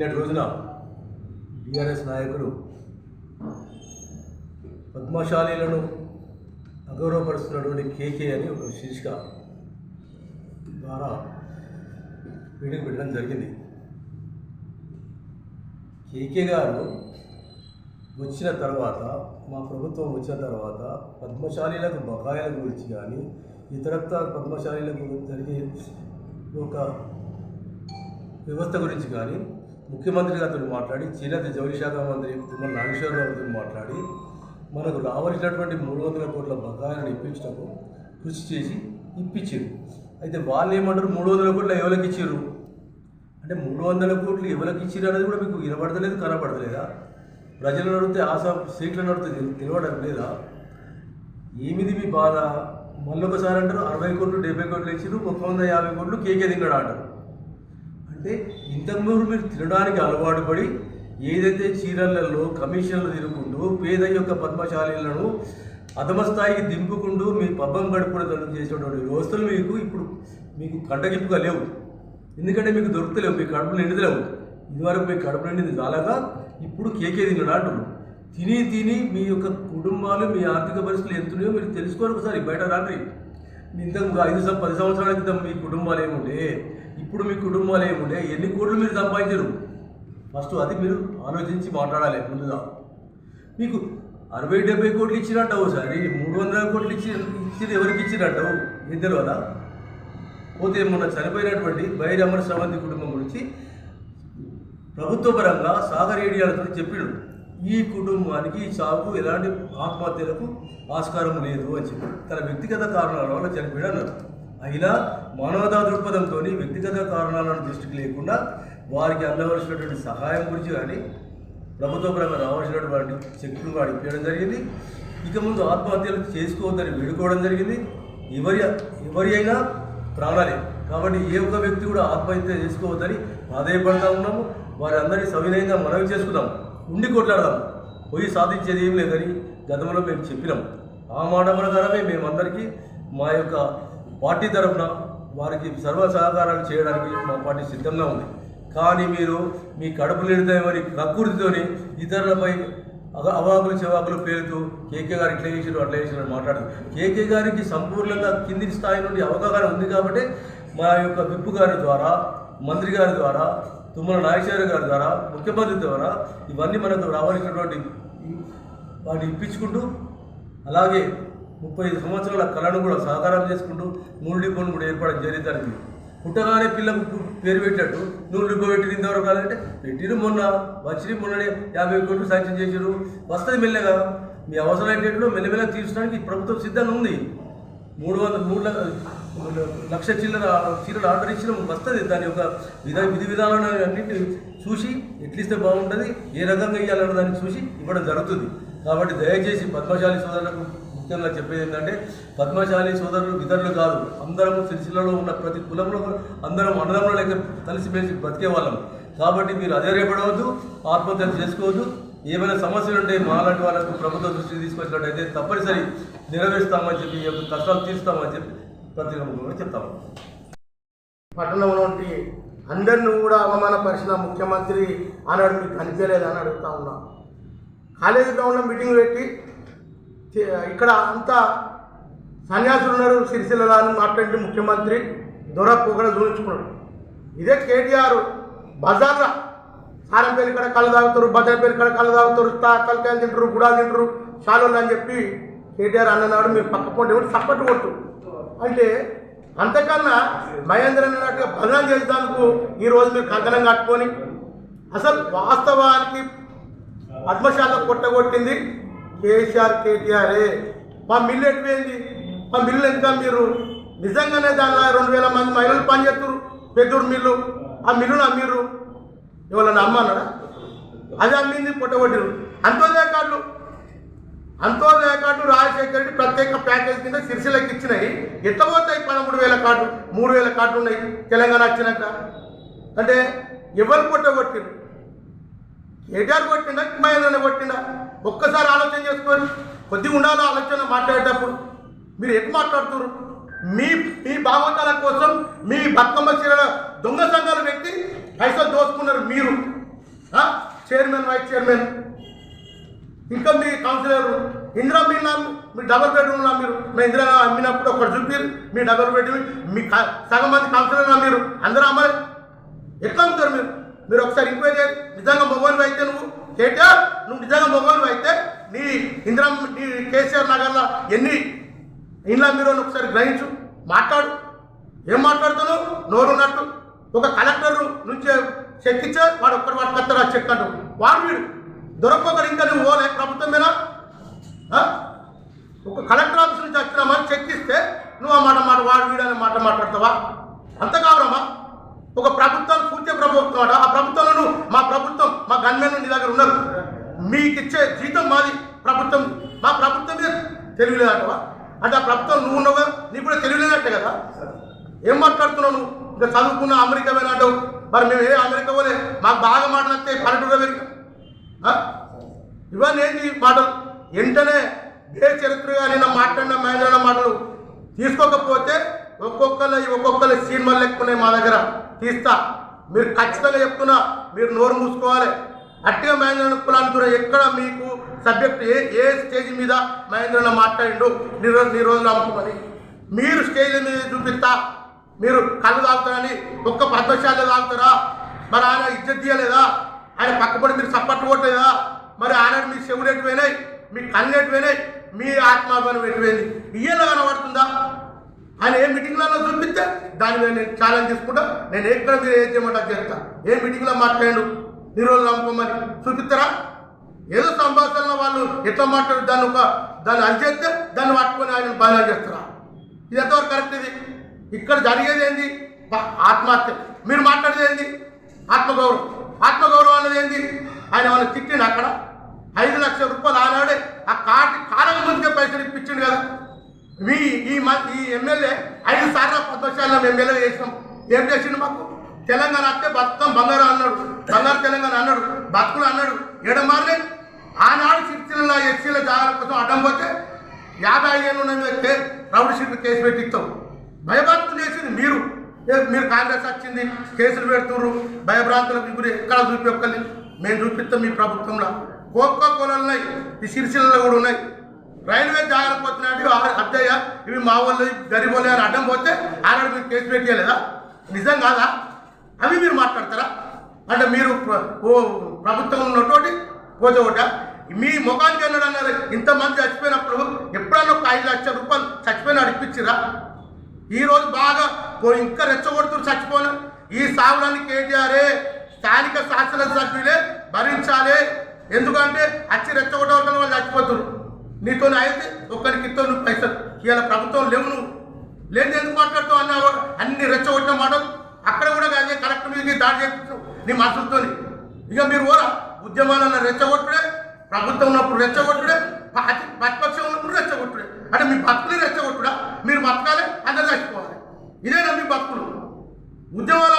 నిన్నటి రోజున బీఆర్ఎస్ నాయకులు పద్మశాలీలను అగౌరవపరుస్తున్నటువంటి కేకే అని ఒక శీర్షిక ద్వారా మీటింగ్ పెట్టడం జరిగింది. కేకే గారు వచ్చిన తర్వాత మా ప్రభుత్వం వచ్చిన తర్వాత పద్మశాలీలకు బకాయిల గురించి కానీ ఇతరత్ర పద్మశాలీలకు జరిగే ఒక వ్యవస్థ గురించి కానీ ముఖ్యమంత్రి గారితో మాట్లాడి చేనేత జౌళి శాఖ మంత్రి తుమ్మల నాగేశ్వరరావుతో మాట్లాడి మనకు రావాల్సినటువంటి మూడు వందల కోట్ల బకాయిలను ఇప్పించటకు కృషి చేసి ఇప్పించారు. అయితే వాళ్ళు ఏమంటారు? మూడు వందల కోట్ల ఎవరికి ఇచ్చారు? అంటే మూడు వందల కోట్లు ఎవరికి ఇచ్చారు అనేది కూడా మీకు వినపడతలేదు కనపడతలేదా ప్రజలు నడిపితే ఆశా సీట్లు అడిగితే తెలియడం లేదా? ఏమిది మీ బాధ? మళ్ళొకసారి అంటారు అరవై కోట్లు డెబ్బై కోట్లు ఇచ్చారు ఒక వంద యాభై కోట్లు కేకే తిన్నాడు అంటారు. అంటే ఇంతకుముందు మీరు తినడానికి అలవాటు పడి ఏదైతే చీరలలో కమిషన్లు తిరుగుకుంటూ పేద యొక్క పద్మశాలీలను అధమస్థాయికి దింపుకుంటూ మీ పబ్బం గడుపుకోవడం చేసేటువంటి వ్యవస్థలు మీకు ఇప్పుడు మీకు కంటగింపుగా లేవు. ఎందుకంటే మీకు దొరుకుతలేవు మీ కడుపు నిండుదలేవు ఇదివరకు మీ కడుపు నిండింది చాలాగా ఇప్పుడు కేకే తిన్నాడు అంటున్నాడు తిని తిని మీ యొక్క కుటుంబాలు మీ ఆర్థిక పరిస్థితులు ఎంతున్నాయో మీరు తెలుసుకోరు ఒకసారి బయట రాత్రి. మీ ఇంతకు ఐదు పది సంవత్సరాల క్రితం మీ కుటుంబాలు ఏముండే? ఇప్పుడు మీ కుటుంబాలు ఏముండే? ఎన్ని కోట్లు మీరు సంపాదించరు? ఫస్ట్ అది మీరు ఆలోచించి మాట్లాడాలి ముందుగా. మీకు అరవై డెబ్బై కోట్లు ఇచ్చినట్టవు సరే మూడు వందల కోట్లు ఇచ్చి ఇచ్చిన ఎవరికి ఇచ్చినట్టవు ఏం తెలియదా పోతే మొన్న చనిపోయినటువంటి బైరి సంబంధి కుటుంబం గురించి ప్రభుత్వ పరంగా సాగర్ ఏడియాలతో చెప్పిడు. ఈ కుటుంబానికి సాగు ఎలాంటి ఆత్మహత్యలకు ఆస్కారం లేదు అని చెప్పి. తన వ్యక్తిగత కారణాల వల్ల చనిపోయాడు అన్నారు అయినా మానవతా దృక్పథంతో వ్యక్తిగత కారణాలను దృష్టికి లేకుండా వారికి అందవలసినటువంటి సహాయం గురించి కానీ ప్రభుత్వ పరంగా రావాల్సినటువంటి శక్తులు వాడు ఇప్పించడం జరిగింది. ఇక ముందు ఆత్మహత్యలు చేసుకోవద్దని వేడుకోవడం జరిగింది. ఎవరి ఎవరి అయినా ప్రాణాలే. కాబట్టి ఏ ఒక్క వ్యక్తి కూడా ఆత్మహత్య చేసుకోవద్దని ప్రాధాయపడతా ఉన్నాము. వారందరినీ సవినయంగా మనవి చేసుకుందాం. ఉండి కొట్లాడదాం. పోయి సాధించేది ఏం లేదని గతంలో మేము చెప్పినాం. ఆ మాట ప్రకారమే మేమందరికీ మా యొక్క పార్టీ తరఫున వారికి సర్వ సహకారాలు చేయడానికి మా పార్టీ సిద్ధంగా ఉంది. కానీ మీరు మీ కడుపు నిండుతామని ప్రకృతితోని ఇతరులపై అవాకులు చెవాకులు పేరుతూ కేకే గారు ఇట్లా చేసారు అట్లా చేసారు అని మాట్లాడదు. కేకే గారికి సంపూర్ణంగా కింది స్థాయి నుండి అవగాహన ఉంది కాబట్టి మా యొక్క విప్పు గారి ద్వారా మంత్రి గారి ద్వారా తుమ్మల నాగేశ్వర గారి ద్వారా ముఖ్యమంత్రి ద్వారా ఇవన్నీ మనకు రావాల్సినటువంటి వాటిని ఇప్పించుకుంటూ అలాగే ముప్పై ఐదు సంవత్సరాల కళను కూడా సహకారం చేసుకుంటూ నూనె డిపోను కూడా ఏర్పాటు జరిగిందానికి పుట్టగానే పిల్లకు పేరు పెట్టినట్టు నూనె డిపో పెట్టిన ఇంతవరకు కాదంటే పెట్టిరు మొన్న వచ్చిన మొన్ననే యాభై కోట్లు శాంక్షన్ చేశారు వస్తుంది మెల్లగా. మీ అవసరమైనట్లు మెల్లమెల్ల తీర్చడానికి ప్రభుత్వం సిద్ధంగా ఉంది. మూడు వందల మూడు లక్ష చిల్లర చీరలు ఆర్డర్ ఇచ్చిన వస్తుంది. దాని యొక్క విధ విధి విధానాలు అన్నింటినీ చూసి ఎట్లిస్తే బాగుంటుంది ఏ రకంగా ఇవ్వాలన్న దాన్ని చూసి ఇవ్వడం జరుగుతుంది. కాబట్టి దయచేసి పద్మశాలి సోదరులకు ముఖ్యంగా చెప్పేది ఏంటంటే పద్మశాలి సోదరులు ఇతరులు కాదు అందరం సిరిసిల్లలో ఉన్న ప్రతి కులంలో అందరం అన్నదమ్ముల లెక్క కలిసిమెలిసి బతికే వాళ్ళం కాబట్టి మీరు అధైర్యపడవద్దు ఆత్మహత్యలు చేసుకోవద్దు. ఏమైనా సమస్యలు ఉంటే మాలాంటి వాళ్ళకు ప్రభుత్వ దృష్టికి తీసుకొచ్చినట్టయితే తప్పనిసరి నెరవేరుస్తామని చెప్పి యొక్క కష్టాలు తీరుస్తామని చెప్పి ప్రతిగా చెప్తాము పట్టణంలో అందరిని కూడా అవమానపరిచిన ముఖ్యమంత్రి అన్నాడు మీకు కనిపించలేదని అడుగుతా ఉన్నాం. కాలేజీ గ్రౌండ్లో మీటింగ్ పెట్టి ఇక్కడ అంతా సన్యాసులు ఉన్నారు సిరిసిల్లలో అని మాట్లాడి ముఖ్యమంత్రి దొర పొగడ చూపించుకున్నాడు. ఇదే కేటీఆర్ బజార్ల పేరు కాడ కళ్ళు తాగుతారు బజార్పల్లి కాడ కళ్ళు తాగుతారు తా తింటారు గుడాలు తింటారు చాలు అని చెప్పి కేటీఆర్ అన్ననాడు మీరు పక్క పొంటి సప్పట్టు కొట్టు. అంటే అంతకన్నా మహేంద్ర అన్నట్టుగా బదనాలు చేసేందుకు ఈరోజు మీరు కంకణం కట్టుకొని అసలు వాస్తవానికి పద్మశాల కొట్టగొట్టింది కేసీఆర్ కేటీఆరే మా మిల్లు ఎటుపోయింది మా మిల్లు ఎంత మీరు? నిజంగానే దానిలో రెండు వేల మంది మహిళలు పనిచేస్తారు పెద్దూరు మిల్లు. ఆ మిల్లును అమ్మిర్రు ఎవరన్నా అమ్మన్నాడా అది అమ్మింది పొట్టగొట్టిరు అంతోదయ కార్డులు. అంతోదయ కార్డు రాజశేఖర రెడ్డి ప్రత్యేక ప్యాకేజ్ కింద సిరిసిల్లకి ఇచ్చినాయి. ఎట్లా పోతాయి పదమూడు వేల కార్డు మూడు వేల కార్డులు ఉన్నాయి. తెలంగాణ వచ్చినాక. అంటే ఎవరు కొట్టగొట్టిరు కేటీఆర్ కొట్టిండా మహేంద్రన్న కొట్టిండా? ఒక్కసారి ఆలోచన చేసుకోండి కొద్దిగా ఉండాలి ఆలోచన మాట్లాడేటప్పుడు. మీరు ఎటు మాట్లాడుతున్నారు మీ మీ భాగవతాల కోసం మీ బతుకమ్మ చీరల దొంగ సంఘాలు పెట్టి పైసలు దోసుకున్నారు మీరు. Chairman vice chairman. ఇంకా మీ కౌన్సిలర్ ఇందిరా మీ నా మీ డబల్ బెడ్రూమ్ మీరు? మీ ఇందిరా అమ్మినప్పుడు ఒకటి చూపిరు మీ డబల్ బెడ్రూమ్ మీ సగం మంది కౌన్సిలర్ నా మీరు? అందరూ అమ్మాలి. ఎట్లా అమ్ముతారు మీరు? మీరు ఒకసారి ఎంక్వైరీ చేయండి. నిజంగా మొగోలు అయితే నువ్వు? కేటీఆర్ నువ్వు నిజంగా మొగోలు అయితే నీ ఇందిరా నీ కేసీఆర్ నగర్లో ఎన్ని ఇంట్లో మీరు ఒకసారి గ్రహించు. మాట్లాడు. ఏం మాట్లాడుతున్నావు? నోరున్నట్టు. ఒక కలెక్టర్ నుంచే చెక్ ఇచ్చా వాడు ఒక్కరు వాడు కత్తరా చెక్ అంటావు వాడు వీడు. దొరకొకరు ఇంకా నువ్వు పోలే ప్రభుత్వం మీద? ఒక కలెక్టర్ ఆఫీస్ నుంచి వచ్చినామని చెక్ ఇస్తే నువ్వు ఆ మాట మాట వాడు వీడు అనే మాట మాట్లాడతావా? అంత కావరమ్మా. ఒక ప్రభుత్వం పూర్తి ప్రభుత్వం అట ఆ ప్రభుత్వాలను మా ప్రభుత్వం మా గన్మెన్ నీ దగ్గర ఉన్నారు. మీకు ఇచ్చే జీతం మాది ప్రభుత్వం. మా ప్రభుత్వం మీద తెలియలేదంటవా అంటే ఆ ప్రభుత్వం నువ్వు ఉన్నావు నీకు కూడా తెలియలేనట్టే కదా? ఏం మాట్లాడుతున్నావు నువ్వు? ఇంకా చదువుకున్న అమెరికా పోయినా అంటావు. మరి మేము ఏ అమెరికా పోలే? మాకు బాగా మాట్లాడితే పల్లెటూరులో పెరిగి ఇవన్నీ ఏంటి మాటలు? వెంటనే ఏ చరిత్రగా నేను మాట్లాడిన మహేంద్రన్న మాటలు తీసుకోకపోతే ఒక్కొక్కరు ఒక్కొక్కరు సినిమాలు లెక్కున్నాయి మా దగ్గర. తీస్తా. మీరు ఖచ్చితంగా చెప్తున్నా మీరు నోరు మూసుకోవాలి. అట్టిగా మహేంద్రన్న కులాంతున్న ఎక్కడ మీకు సబ్జెక్ట్ ఏ ఏ స్టేజ్ మీద మహేంద్రన్న మాట్లాడిండు నిరోజు రోజు నీ అమ్ముకోమని మీరు స్టేజ్ మీద చూపిస్తా. మీరు కళ్ళు తాగుతారని ఒక్క పద్మశాల తాగుతారా? మరి ఆయన ఇజ్జత్ తీయలేదా? ఆయన పక్కపడి మీరు సప్పట్టు కొట్టలేదా మరి ఆయన మీ చెవులు ఎటు పోయినాయి మీ కళ్ళు ఎటు మీ ఆత్మాభిమానం ఎటు ఇయ్యలో కనబడుతుందా? ఆయన ఏ మీటింగ్లలో చూపిస్తే దాని మీద నేను ఛాలెంజ్ తీసుకుంటా నేను ఎక్కడ మీరు ఏం చేయమంటా చేస్తా. ఏ మీటింగ్లో మాట్లాడు నిరోజు నమ్ముకోమని చూపిస్తారా? ఏదో సంభాషణలో వాళ్ళు ఎట్లా మాట్లాడు దాన్ని ఒక దాన్ని అంచేస్తే దాన్ని పట్టుకొని ఆయన బాగా చేస్తారా? ఇది ఎంతవరకు కరెక్ట్ ఇది? ఇక్కడ జరిగేది ఏంది? ఆత్మహత్య. మీరు మాట్లాడేది ఏంది? ఆత్మగౌరవం. ఆత్మగౌరవం అనేది ఏంది? ఆయన ఏమైనా తిట్టిండు అక్కడ? ఐదు లక్షల రూపాయలు ఆనాడే ఆ కాటి కాలం ముందుకే పైసలు ఇప్పించిండు కదా. ఈ మ ఈ ఎమ్మెల్యే ఐదు సార్లు పద్మశాలలో ఎమ్మెల్యే చేసినాం. ఏం చేసిండు మాకు? తెలంగాణ అంటే బతుకం బంగారు అన్నాడు. బంగారు తెలంగాణ అన్నాడు. బతుకులు అన్నాడు. ఎడమారలే ఆనాడు శిక్షణ ఎస్సీల జాగ్రత్త కోసం అడ్డం పోతే యాభై ఐదు ఏళ్ళు ఉన్న రౌడీ షీట్ కేసు పెట్టిస్తాం. భయభ్రాంతులు చేసింది మీరు. మీరు కాంగ్రెస్ వచ్చింది కేసులు పెడుతున్నారు భయభ్రాంతులకు గురి ఎక్కడ చూపి ఒక్కరిని? మేము చూపిస్తాం మీ ప్రభుత్వంలో. కోకో కోలలు ఉన్నాయి. ఈ సిరిసిల్లలో కూడా ఉన్నాయి. రైల్వే జాగ్రత్త వచ్చినట్టు అద్దయ్య ఇవి మా వాళ్ళు జరిపోలే అని అడ్డం పోతే ఆడ మీరు కేసు పెట్టలేదా నిజం కాదా? అవి మీరు మాట్లాడతారా? అంటే మీరు ఓ ప్రభుత్వం ఉన్నటువంటి పోతే ఒకట మీ ముఖానికి అన్నాడు అన్నారు ఇంతమంది చచ్చిపోయినప్పుడు ఎప్పుడన్నా ఒక ఐదు లక్షల రూపాయలు చచ్చిపోయిన అడిపించిరా ఈరోజు బాగా ఇంకా రెచ్చగొడుతున్నారు చచ్చిపోను. ఈ సాగులన్నీ కేటీఆరే స్థానిక శాసనసభ్యులే భరించాలి. ఎందుకంటే అచ్చి రెచ్చగొట్టవలసిన వాళ్ళు చచ్చిపోతున్నారు. నీతో అయితే ఒక్కరికి ఇతో నువ్వు పైసలు. ఇవాళ ప్రభుత్వం లేవు నువ్వు. లేదు ఎందుకు మాట్లాడుతావు అన్న అన్ని రెచ్చగొట్టిన మాటలు. అక్కడ కూడా అదే కలెక్టర్ మీద దాడి చేపించావు నీ మనసులతో ఇక మీరు కూడా ఉద్యమాలను రెచ్చగొట్టుడే ప్రభుత్వం ఉన్నప్పుడు రెచ్చగొట్టుడే పార్టీ ప్రతిపక్షం ఉన్నప్పుడు రెచ్చగొట్టుడే. అంటే మీ బతుకుని రెచ్చగొట్టుడా? మీరు బతకాలి అందరు చచ్చిపోవాలి. ఇదేనా మీ బతుకులు? ఉద్యమాలు